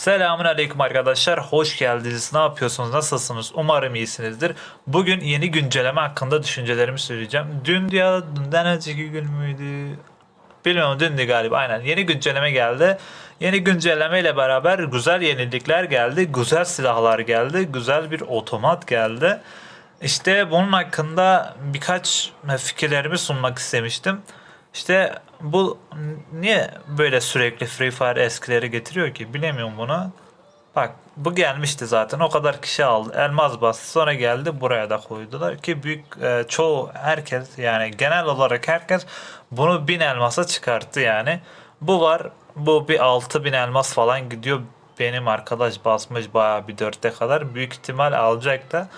Selamun aleyküm arkadaşlar. Hoş geldiniz. Ne yapıyorsunuz? Nasılsınız? Umarım iyisinizdir. Bugün yeni güncelleme hakkında düşüncelerimi söyleyeceğim. Dün ya dünden önceki gün müydü? Bilmiyorum dündü galiba aynen. Yeni güncelleme geldi. Yeni güncelleme ile beraber güzel yenilikler geldi. Güzel silahlar geldi. Güzel bir otomat geldi. İşte bunun hakkında birkaç fikirlerimi sunmak istemiştim. İşte bu niye böyle sürekli Free Fire eskileri getiriyor ki bilemiyorum bunu. Bak bu gelmişti zaten o kadar kişi aldı elmas bastı sonra geldi buraya da koydular ki büyük e, çoğu herkes yani genel olarak herkes bunu bin elmasa çıkarttı yani. Bu var bu bir 6000 elmas falan gidiyor benim arkadaş basmış bayağı bir dörtte kadar büyük ihtimal alacak da.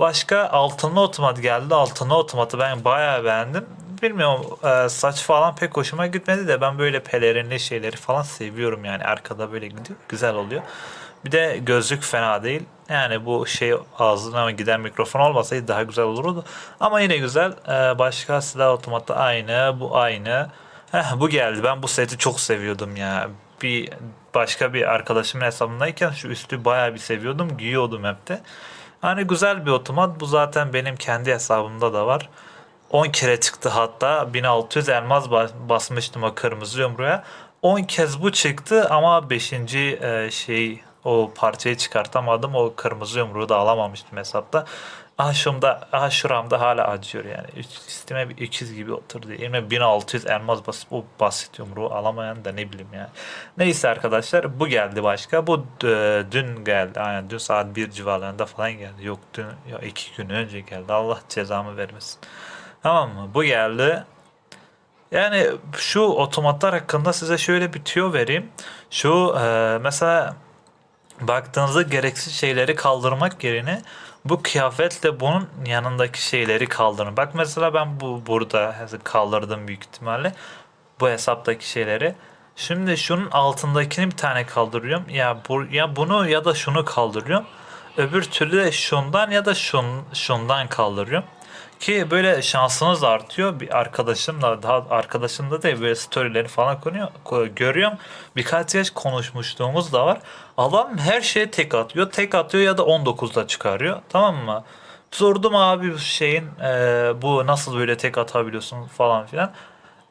Başka altınlı otomat geldi. Altınlı otomatı ben bayağı beğendim. Bilmiyorum e, saç falan pek hoşuma gitmedi de ben böyle pelerinli şeyleri falan seviyorum yani arkada böyle gidiyor güzel oluyor. Bir de gözlük fena değil. Yani bu şey ağzına giden mikrofon olmasaydı daha güzel olurdu. Ama yine güzel. E, başka silah otomatı aynı. Bu aynı. Heh, bu geldi. Ben bu seti çok seviyordum ya. Bir başka bir arkadaşımın hesabındayken şu üstü bayağı bir seviyordum. Giyiyordum hep de. Hani güzel bir otomat. Bu zaten benim kendi hesabımda da var. 10 kere çıktı hatta 1600 elmas bas- basmıştım o kırmızı yumruğa. 10 kez bu çıktı ama 5. şey o parçayı çıkartamadım. O kırmızı yumruğu da alamamıştım hesapta. Aha şumda, aha şuramda hala acıyor yani. Üst- Üstüme bir ikiz gibi oturdu. Yine 1600 elmas basıp o basit yumruğu alamayan da ne bileyim yani. Neyse arkadaşlar bu geldi başka. Bu e, dün geldi. Aynen dün saat 1 civarlarında falan geldi. Yok dün ya 2 gün önce geldi. Allah cezamı vermesin. Tamam mı? Bu geldi. Yani şu otomatlar hakkında size şöyle bir tüyo vereyim. Şu e, mesela baktığınızda gereksiz şeyleri kaldırmak yerine bu kıyafetle bunun yanındaki şeyleri kaldırın. Bak mesela ben bu burada kaldırdım büyük ihtimalle bu hesaptaki şeyleri. Şimdi şunun altındakini bir tane kaldırıyorum. Ya bu ya bunu ya da şunu kaldırıyorum. Öbür türlü de şundan ya da şun, şundan kaldırıyorum. Ki böyle şansınız artıyor. Bir arkadaşımla daha arkadaşımda da böyle storyleri falan konuyor, ko- görüyorum. Birkaç yaş konuşmuşluğumuz da var. Adam her şeye tek atıyor. Tek atıyor ya da 19'da çıkarıyor. Tamam mı? Sordum abi bu şeyin eee, bu nasıl böyle tek atabiliyorsun falan filan.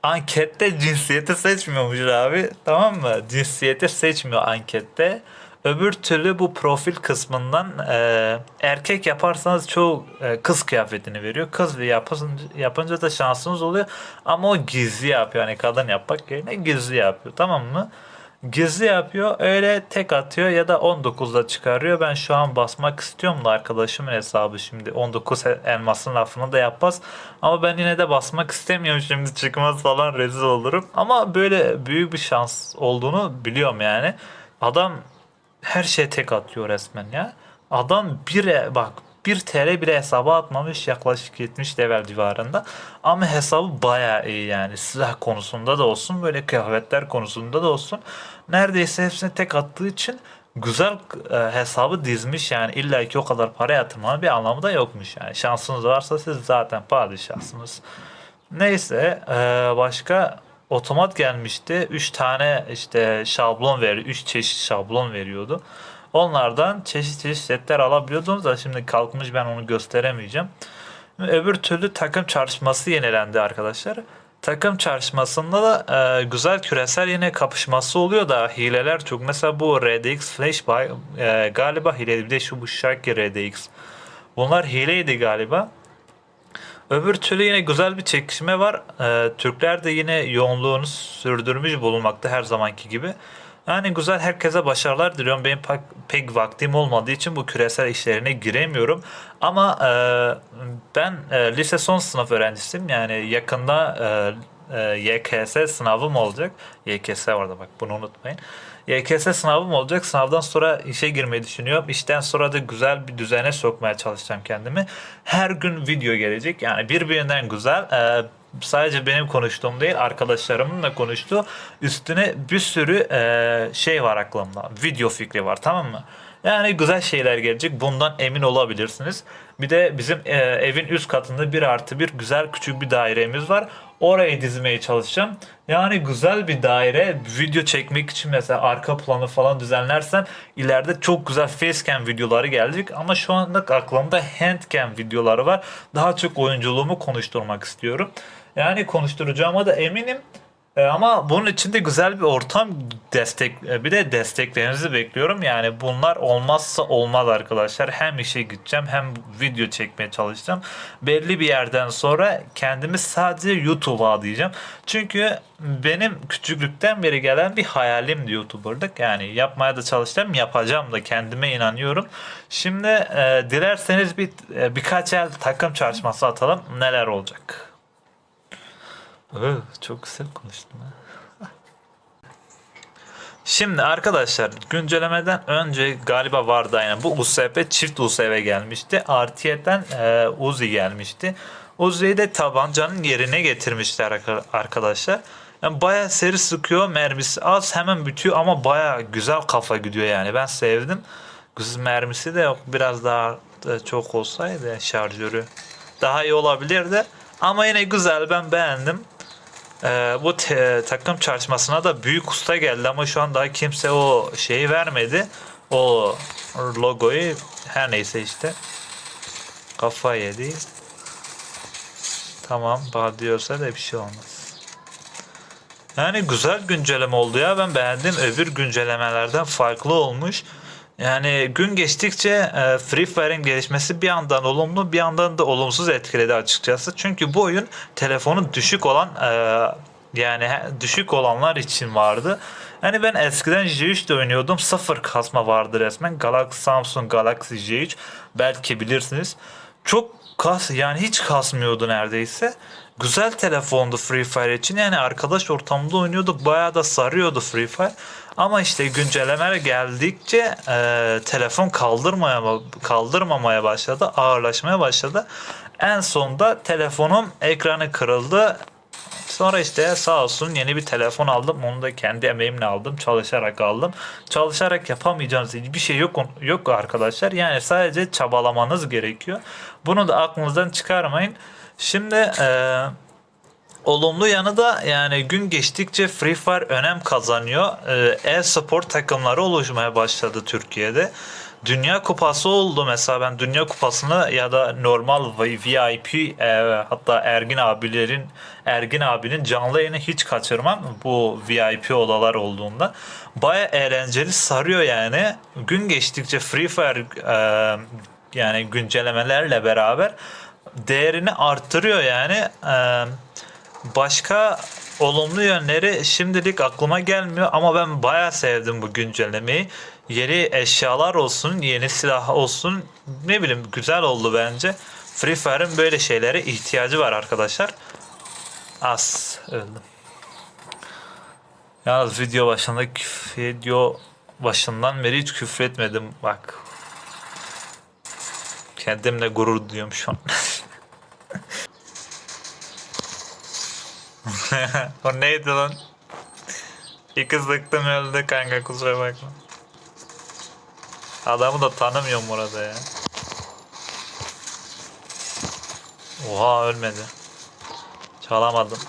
Ankette cinsiyeti seçmiyormuş abi. Tamam mı? Cinsiyeti seçmiyor ankette. Öbür türlü bu profil kısmından e, erkek yaparsanız çoğu e, kız kıyafetini veriyor. Kız yapınca, yapınca da şansınız oluyor. Ama o gizli yapıyor. Yani kadın yapmak yerine gizli yapıyor. Tamam mı? Gizli yapıyor. Öyle tek atıyor ya da 19'da çıkarıyor. Ben şu an basmak istiyorum da arkadaşımın hesabı şimdi 19 elmasın lafını da yapmaz. Ama ben yine de basmak istemiyorum şimdi çıkmaz falan rezil olurum. Ama böyle büyük bir şans olduğunu biliyorum yani. Adam her şeye tek atıyor resmen ya. Adam bir bak 1 TL bile hesaba atmamış yaklaşık 70 level civarında. Ama hesabı bayağı iyi yani. Silah konusunda da olsun böyle kıyafetler konusunda da olsun. Neredeyse hepsini tek attığı için güzel e, hesabı dizmiş yani illa ki o kadar para yatırmanın bir anlamı da yokmuş yani. Şansınız varsa siz zaten padişahsınız. Neyse e, başka otomat gelmişti. 3 tane işte şablon ver, 3 çeşit şablon veriyordu. Onlardan çeşit çeşit setler alabiliyordunuz da şimdi kalkmış ben onu gösteremeyeceğim. Öbür türlü takım çarpışması yenilendi arkadaşlar. Takım çarpışmasında da e, güzel küresel yine kapışması oluyor da hileler çok. Mesela bu RDX Flashback e, galiba hile bir de şu bu Shaki RDX. Bunlar hileydi galiba. Öbür türlü yine güzel bir çekişme var. Ee, Türkler de yine yoğunluğunu sürdürmüş bulunmakta her zamanki gibi. Yani güzel herkese başarılar diliyorum. Benim pek, pek vaktim olmadığı için bu küresel işlerine giremiyorum. Ama e, ben e, lise son sınıf öğrencisiyim. Yani yakında e, e, YKS sınavım olacak. YKS orada bak bunu unutmayın. YKS sınavım olacak. Sınavdan sonra işe girmeyi düşünüyorum. İşten sonra da güzel bir düzene sokmaya çalışacağım kendimi. Her gün video gelecek. Yani birbirinden güzel. Ee, sadece benim konuştuğum değil arkadaşlarımın da konuştuğu üstüne bir sürü e, şey var aklımda. Video fikri var tamam mı? Yani güzel şeyler gelecek. Bundan emin olabilirsiniz. Bir de bizim e, evin üst katında bir artı bir güzel küçük bir dairemiz var. Orayı dizmeye çalışacağım. Yani güzel bir daire. Video çekmek için mesela arka planı falan düzenlersem ileride çok güzel facecam videoları gelecek. Ama şu anda aklımda handcam videoları var. Daha çok oyunculuğumu konuşturmak istiyorum. Yani konuşturacağıma da eminim. E, ama bunun için de güzel bir ortam destek e, bir de desteklerinizi bekliyorum. Yani bunlar olmazsa olmaz arkadaşlar. Hem işe gideceğim hem video çekmeye çalışacağım. Belli bir yerden sonra kendimi sadece YouTube'a adayacağım. Çünkü benim küçüklükten beri gelen bir hayalimdi YouTuber'lık. Yani yapmaya da çalıştım, yapacağım da kendime inanıyorum. Şimdi e, dilerseniz bir e, birkaç el takım çalışması atalım. Neler olacak? Çok güzel konuştun ha. Şimdi arkadaşlar güncellemeden önce galiba vardı aynen bu USB çift USB gelmişti. Artıyetten e, Uzi gelmişti. Uzi'yi de tabancanın yerine getirmişler arka- arkadaşlar. Yani bayağı seri sıkıyor mermisi az hemen bitiyor ama bayağı güzel kafa gidiyor yani ben sevdim. Güzel mermisi de yok biraz daha e, çok olsaydı şarjörü daha iyi olabilirdi. Ama yine güzel ben beğendim. Ee, bu te- takım çalışmasına da büyük usta geldi ama şu an daha kimse o şeyi vermedi. O logoyu her neyse işte. Kafa yedi. Tamam diyorsa da bir şey olmaz. Yani güzel güncelleme oldu ya ben beğendim. Öbür güncellemelerden farklı olmuş. Yani gün geçtikçe e, Free Fire'in gelişmesi bir yandan olumlu bir yandan da olumsuz etkiledi açıkçası. Çünkü bu oyun telefonun düşük olan e, yani düşük olanlar için vardı. Yani ben eskiden J3'de oynuyordum. Sıfır kasma vardı resmen. Galaxy Samsung Galaxy J3 belki bilirsiniz. Çok kas yani hiç kasmıyordu neredeyse. Güzel telefondu Free Fire için. Yani arkadaş ortamında oynuyorduk. Bayağı da sarıyordu Free Fire. Ama işte güncellemeler geldikçe e, telefon kaldırmaya kaldırmamaya başladı. Ağırlaşmaya başladı. En sonda telefonum ekranı kırıldı. Sonra işte sağ olsun yeni bir telefon aldım. Onu da kendi emeğimle aldım. Çalışarak aldım. Çalışarak yapamayacağınız hiçbir şey yok yok arkadaşlar. Yani sadece çabalamanız gerekiyor. Bunu da aklınızdan çıkarmayın. Şimdi eee Olumlu yanı da yani gün geçtikçe Free Fire önem kazanıyor. Ee, E-spor takımları oluşmaya başladı Türkiye'de. Dünya Kupası oldu mesela ben Dünya Kupası'nı ya da normal VIP e, hatta Ergin abilerin Ergin abinin canlı yayını hiç kaçırmam bu VIP odalar olduğunda. Baya eğlenceli sarıyor yani. Gün geçtikçe Free Fire e, yani güncellemelerle beraber değerini arttırıyor yani. E, Başka olumlu yönleri şimdilik aklıma gelmiyor ama ben bayağı sevdim bu güncellemeyi. Yeni eşyalar olsun, yeni silah olsun ne bileyim güzel oldu bence. Free Fire'ın böyle şeylere ihtiyacı var arkadaşlar. Az öldüm. Yalnız video başında video başından beri hiç küfür etmedim bak. Kendimle gurur duyuyorum şu an. o neydi lan? İki zıktım öldü kanka kusura bakma. Adamı da tanımıyorum orada ya. Oha ölmedi. Çalamadım.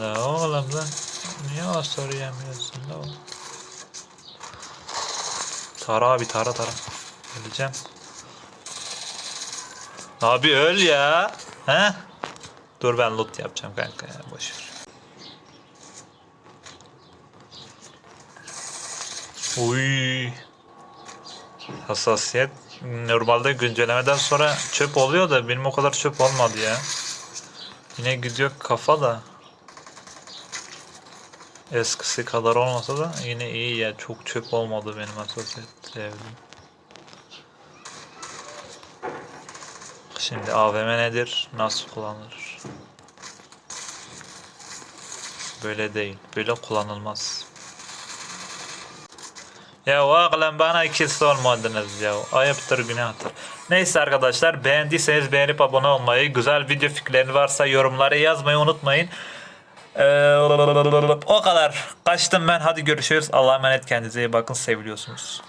La oğlum lan. Niye o soru yemiyorsun la oğlum? Tara abi tara tara. Öleceğim. Abi öl ya. He? Dur ben loot yapacağım kanka ya boşver. Uy. Hassasiyet. Normalde güncellemeden sonra çöp oluyor da benim o kadar çöp olmadı ya. Yine gidiyor kafa da. Eskisi kadar olmasa da yine iyi ya. Çok çöp olmadı benim hassasiyet sevdim. Şimdi AVM nedir? Nasıl kullanılır? Böyle değil. Böyle kullanılmaz. Ya oğlum bana iki sormadınız ya. Ayıptır günahtır. Neyse arkadaşlar beğendiyseniz beğenip abone olmayı, güzel video fikirleri varsa yorumlara yazmayı unutmayın. Ee, o kadar. Kaçtım ben. Hadi görüşürüz. Allah'a emanet kendinize iyi bakın. Seviliyorsunuz.